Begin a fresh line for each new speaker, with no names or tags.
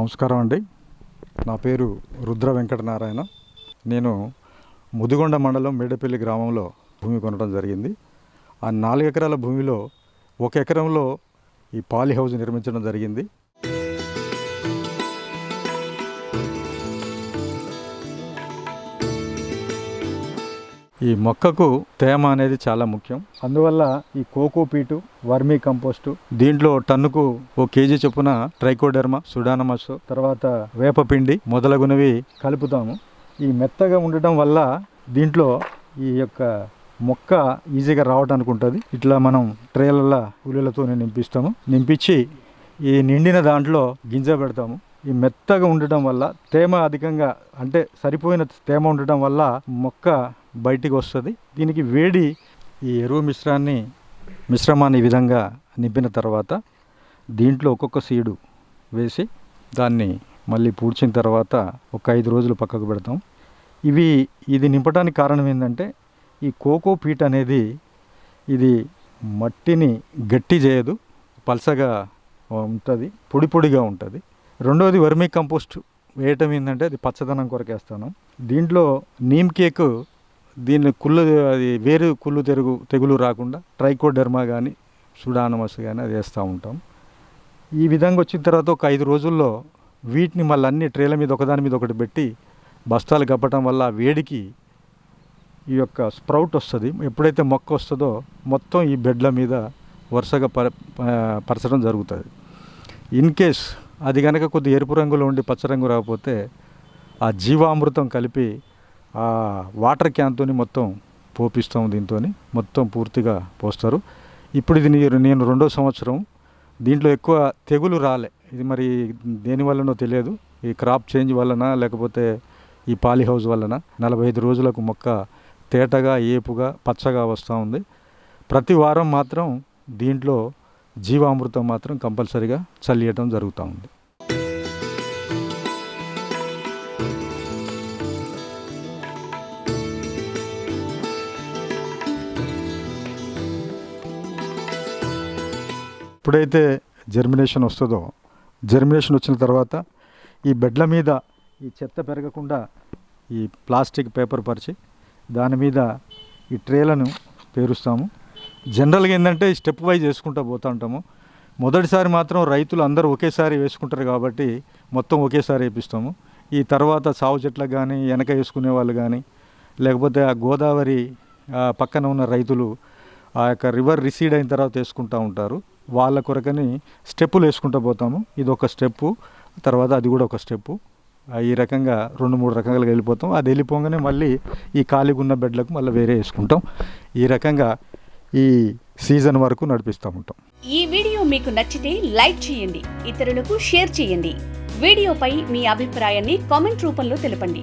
నమస్కారం అండి. నా పేరు రుద్ర వెంకటనారాయణ. నేను ముదిగొండ మండలం మేడపల్లి గ్రామంలో భూమి కొనడం జరిగింది. ఆ నాలుగు ఎకరాల భూమిలో ఒక ఎకరంలో ఈ పాలి హౌస్ నిర్మించడం జరిగింది. ఈ మొక్కకు తేమ అనేది చాలా ముఖ్యం. అందువల్ల ఈ కోకో పీటు వర్మీ కంపోస్టు దీంట్లో టన్నుకు ఓ కేజీ చొప్పున ట్రైకోడెర్మా సుడానమస్ తర్వాత వేపపిండి మొదలగునవి కలుపుతాము. ఈ మెత్తగా ఉండటం వల్ల దీంట్లో ఈ యొక్క మొక్క ఈజీగా రావడానికి ఉంటుంది ఇట్లా మనం ట్రేలల్లో కూలీలతో నింపిస్తాము. నింపించి ఈ నిండిన దాంట్లో గింజ పెడతాము. ఈ మెత్తగా ఉండటం వల్ల తేమ అధికంగా అంటే సరిపోయిన తేమ ఉండటం వల్ల మొక్క బయటికి వస్తుంది దీనికి వేడి ఈ ఎరువు మిశ్రాన్ని మిశ్రమాన్ని ఈ విధంగా నింపిన తర్వాత దీంట్లో ఒక్కొక్క సీడు వేసి దాన్ని మళ్ళీ పూడ్చిన తర్వాత ఒక ఐదు రోజులు పక్కకు పెడతాం. ఇవి ఇది నింపడానికి కారణం ఏంటంటే ఈ కోకో పీట్ అనేది ఇది మట్టిని గట్టి చేయదు. పలసగా ఉంటుంది పొడి పొడిగా ఉంటుంది. రెండవది వర్మీ కంపోస్ట్ వేయటం ఏంటంటే అది పచ్చదనం కొరకేస్తాను. దీంట్లో నీమ్ కేకు దీన్ని కుళ్ళు అది వేరు కుళ్ళు తెరుగు తెగులు రాకుండా ట్రైకోడెర్మా కానీ సుడానమస్ కానీ అది వేస్తూ ఉంటాం. ఈ విధంగా వచ్చిన తర్వాత ఒక ఐదు రోజుల్లో వీటిని మళ్ళీ అన్ని ట్రేల మీద ఒకదాని మీద ఒకటి పెట్టి బస్తాలు కప్పటం వల్ల వేడికి ఈ యొక్క స్ప్రౌట్ వస్తుంది. ఎప్పుడైతే మొక్క వస్తుందో మొత్తం ఈ బెడ్ల మీద వరుసగా పర ప- పరచడం జరుగుతుంది. ఇన్ కేస్ అది కనుక కొద్ది ఎరుపు రంగులో ఉండి పచ్చ రంగు రాకపోతే ఆ జీవామృతం కలిపి ఆ వాటర్ క్యాన్తో మొత్తం పోపిస్తాం దీంతో మొత్తం పూర్తిగా పోస్తారు. ఇప్పుడు ఇది నేను రెండో సంవత్సరం. దీంట్లో ఎక్కువ తెగులు రాలే. ఇది మరి దేని వల్లనో తెలియదు. ఈ క్రాప్ చేంజ్ వలన లేకపోతే ఈ పాలి హౌస్ వలన నలభై ఐదు రోజులకు మొక్క తేటగా ఏపుగా పచ్చగా వస్తూ ఉంది. ప్రతి వారం మాత్రం దీంట్లో జీవామృతం మాత్రం కంపల్సరీగా చల్లియటం జరుగుతూ ఉంది. ఎప్పుడైతే జర్మినేషన్ వస్తుందో జర్మినేషన్ వచ్చిన తర్వాత ఈ బెడ్ల మీద ఈ చెత్త పెరగకుండా ఈ ప్లాస్టిక్ పేపర్ పరిచి దాని మీద ఈ ట్రేలను పేరుస్తాము. జనరల్గా ఏంటంటే స్టెప్ వైజ్ వేసుకుంటూ పోతూ ఉంటాము. మొదటిసారి మాత్రం రైతులు అందరూ ఒకేసారి వేసుకుంటారు కాబట్టి మొత్తం ఒకేసారి వేపిస్తాము. ఈ తర్వాత సాగు చెట్లకు కానీ వెనక వేసుకునే వాళ్ళు కానీ లేకపోతే ఆ గోదావరి పక్కన ఉన్న రైతులు ఆ యొక్క రివర్ రిసీడ్ అయిన తర్వాత వేసుకుంటూ ఉంటారు. వాళ్ళ కొరకని స్టెప్పులు వేసుకుంటూ పోతాము. ఇది ఒక స్టెప్పు తర్వాత అది కూడా ఒక స్టెప్పు. ఈ రకంగా రెండు మూడు రకాలుగా వెళ్ళిపోతాం. అది వెళ్ళిపోగానే మళ్ళీ ఈ ఖాళీగా ఉన్న బెడ్లకు మళ్ళీ వేరే వేసుకుంటాం. ఈ రకంగా ఈ సీజన్ వరకు నడిపిస్తూ ఉంటాం.
ఈ వీడియో మీకు నచ్చితే లైక్ చేయండి ఇతరులకు షేర్ చేయండి. వీడియోపై మీ అభిప్రాయాన్ని కామెంట్ రూపంలో తెలపండి.